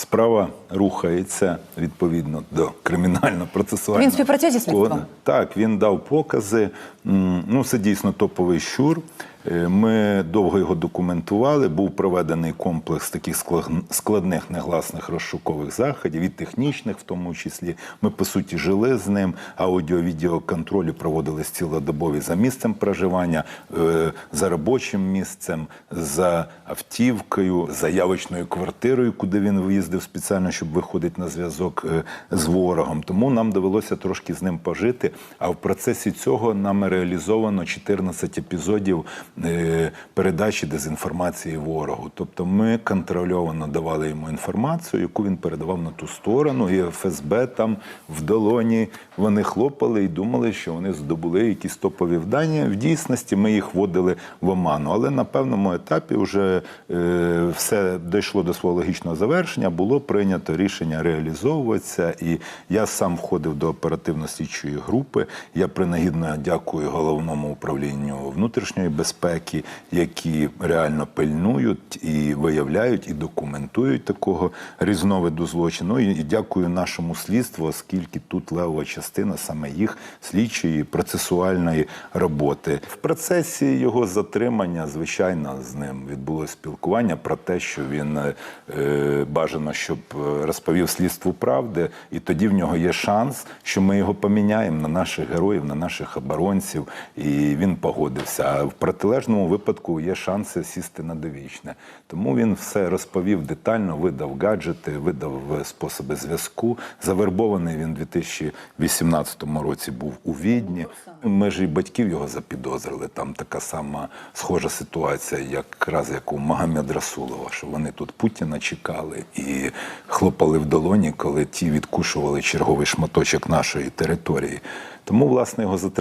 Справа рухається відповідно до кримінально-процесуального. Він співпрацює зі слідством? Так, він дав покази. Ну, це дійсно топовий щур. Е, Ми довго його документували. Був проведений комплекс таких складних негласних розшукових заходів, і технічних, в тому числі. Ми по суті жили з ним. Аудіо-відеоконтролі проводились цілодобові за місцем проживання, е, за робочим місцем, за автівкою, за явочною квартирою, куди він виїздив спеціально, щоб виходити на зв'язок е, з ворогом. Тому нам довелося трошки з ним пожити. А в процесі цього нами реалізовано 14 епізодів передачі дезінформації ворогу. Тобто ми контрольовано давали йому інформацію, яку він передавав на ту сторону, і ФСБ там в долоні вони хлопали і думали, що вони здобули якісь топові вдання. В дійсності ми їх вводили в оману. Але на певному етапі вже е, все дійшло до свого логічного завершення. Було прийнято рішення реалізовуватися. І я сам входив до оперативно-слідчої групи. Я принагідно дякую головному управлінню внутрішньої безпеки, які реально пильнують і виявляють, і документують такого різновиду злочину. І, дякую нашому слідству, оскільки тут левова частина саме їх слідчої процесуальної роботи. В процесі його затримання, звичайно, з ним відбулося спілкування про те, що він е, бажано, щоб е, розповів слідству правди, і тоді в нього є шанс, що ми його поміняємо на наших героїв, на наших оборонців, і він погодився. А в протилежному випадку є шанси сісти на довічне. Тому він все розповів детально, видав гаджети, видав е, способи зв'язку. Завербований він у 2018 році був у Відні. Ми ж і батьків його запідозрили. Там така сама схожа ситуація, якраз як у Магомед Расулова, що вони тут Путіна чекали і хлопали в долоні, коли ті відкушували черговий шматочок нашої території. Тому, власне, його затримали.